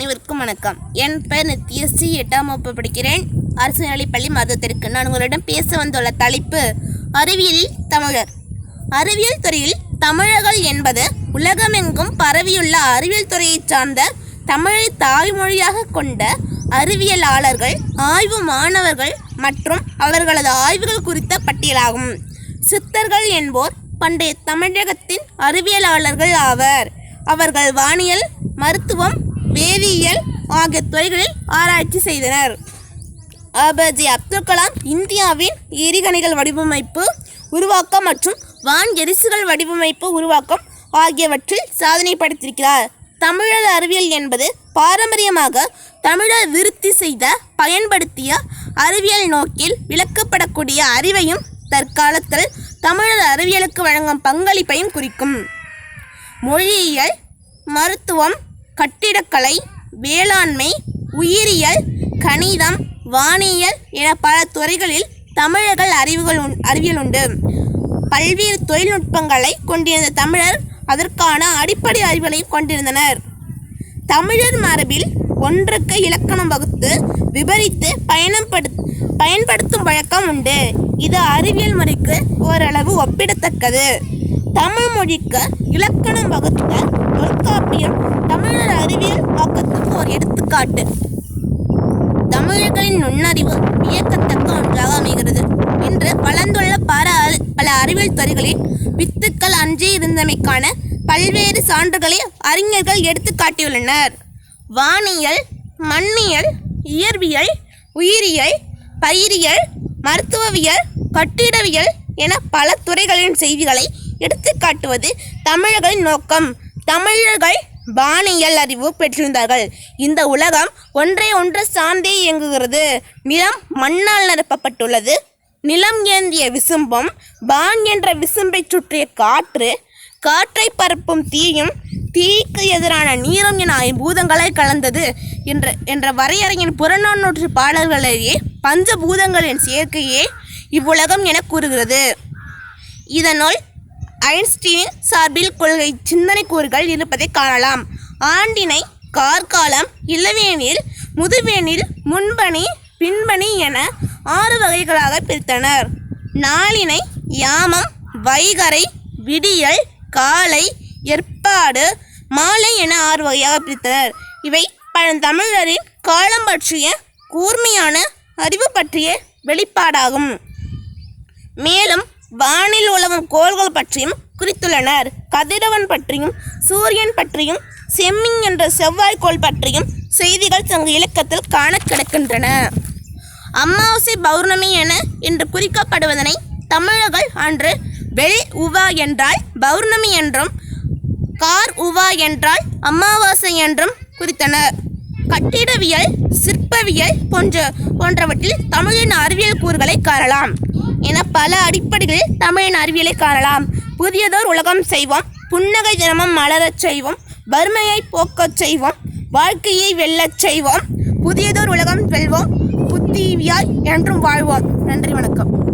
அனைவருக்கும் வணக்கம். என் பெயர் நித்யஸ்ரீ எட்டாம் வகுப்பு படிக்கிறேன். அரசு நிலைப்பள்ளி மதத்திற்கு நான் உங்களிடம் பேச வந்துள்ள தலைப்பு அறிவியலில் தமிழர். அறிவியல் துறையில் தமிழர்கள் என்பது உலகமெங்கும் பரவியுள்ள அறிவியல் துறையைச் சார்ந்த தமிழை தாய்மொழியாக கொண்ட அறிவியலாளர்கள் ஆய்வு மாணவர்கள் மற்றும் அவர்களது ஆய்வுகள் குறித்த பட்டியலாகும். சித்தர்கள் என்போர் பண்டைய தமிழகத்தின் அறிவியலாளர்கள் ஆவர். அவர்கள் வானியல் மருத்துவம் வேதியியல் ஆகிய துறைகளில் ஆராய்ச்சி செய்தனர். ஆபஜே அப்துல் கலாம் இந்தியாவின் எரிகணைகள் வடிவமைப்பு உருவாக்கம் மற்றும் வான் எரிசுகள் வடிவமைப்பு உருவாக்கம் ஆகியவற்றில் சாதனை படைத்திருக்கிறார். தமிழர் அறிவியல் என்பது பாரம்பரியமாக தமிழர் விருத்தி செய்த பயன்படுத்திய அறிவியல் நோக்கில் விளக்கப்படக்கூடிய அறிவையும் தற்காலத்தில் தமிழர் அறிவியலுக்கு வழங்கும் பங்களிப்பையும் குறிக்கும். மொழியியல் மருத்துவம் கட்டிடக்கலை வேளாண்மை உயிரியல் கணிதம் வானியல் என பல துறைகளில் தமிழர்கள் அறிவுகள் உண் அறிவியல் உண்டு. பல்வேறு தொழில்நுட்பங்களை கொண்டிருந்த தமிழர் அதற்கான அடிப்படை அறிவுகளையும் கொண்டிருந்தனர். தமிழர் மரபில் ஒன்றுக்கு இலக்கணம் வகுத்து விபரித்து பயணப்படு பயன்படுத்தும் வழக்கம் உண்டு. இது அறிவியல் முறைக்கு ஓரளவு ஒப்பிடத்தக்கது. தமிழ் மொழிக்கு இலக்கணம் வகுத்த தொல்காப்பியம் ஒரு எடுத்துக்காட்டு. தமிழர்களின் நுண்ணறிவு வியக்கத்தக்க ஒன்றாக அமைகிறது. இன்று வளர்ந்துள்ள பல பல அறிவியல் துறைகளில் வித்துக்கள் அன்றி இருந்தமைக்கான பல்வேறு சான்றுகளை அறிஞர்கள் எடுத்து காட்டியுள்ளனர். வானியல் மண்ணியல் இயற்பியல் உயிரியல் பயிரியல் மருத்துவவியல் கட்டிடவியல் என பல துறைகளின் செய்திகளை எடுத்து காட்டுவது தமிழர்களின் நோக்கம். தமிழர்கள் வானியல் அறிவு பெற்றிருந்தார்கள். இந்த உலகம் ஒன்றை ஒன்று சார்ந்தே இயங்குகிறது. நிலம் மண்ணால் நிரப்பப்பட்டுள்ளது. நிலம் ஏந்திய விசும்பம் வான் என்ற விசும்பைச் சுற்றிய காற்று காற்றை பரப்பும் தீயும் தீக்கு எதிரான நீரும் என ஐம்பூதங்களை கலந்தது என்ற என்ற வரையறையின் புறநானூற்று பாடல்களிலேயே பஞ்சபூதங்களின் சேர்க்கையே இவ்வுலகம் என கூறுகிறது. இதனுள் ஐன்ஸ்டீன் சார்பில் கொள்கை சிந்தனை கூறுகள் இருப்பதை காணலாம். ஆண்டினை கார்காலம் இளவேனில் முதுவேனில் முன்பணி பின்பணி என ஆறு வகைகளாக பிரித்தனர். நாளினை யாமம் வைகறை விடியல் காலை ஏற்பாடு மாலை என ஆறு வகையாக பிரித்தனர். இவை பழந்தமிழரின் காலம் பற்றிய கூர்மையான அறிவு பற்றிய வெளிப்பாடாகும். மேலும் வானில் உலவும் கோள்கள் பற்றியும் குறித்துள்ளனர். கதிரவன் பற்றியும் சூரியன் பற்றியும் செம்மிங் என்ற செவ்வாய்க்கோள் பற்றியும் செய்திகள் சங்க இலக்கத்தில் காண கிடக்கின்றன. அமாவாசை பௌர்ணமி என என்று குறிக்கப்படுவதனை தமிழர்கள் அன்று வெள் உவா என்றால் பௌர்ணமி என்றும் கார் உவா என்றால் அமாவாசை என்றும் குறித்தனர். கட்டிடவியல் சிற்பவியல் போன்ற போன்றவற்றில் தமிழின் அறிவியல் கூறுகளை காணலாம். என பல அடிப்படைகளில் தமிழின் அறிவியலை காணலாம். புதியதோர் உலகம் செய்வோம் புன்னகை தினமும் மலரச் செய்வோம் வறுமையை போக்கச் செய்வோம் வாழ்க்கையை வெல்லச் செய்வோம். புதியதோர் உலகம் வெல்வோம் புத்திவியாய் என்றும் வாழ்வோம். நன்றி வணக்கம்.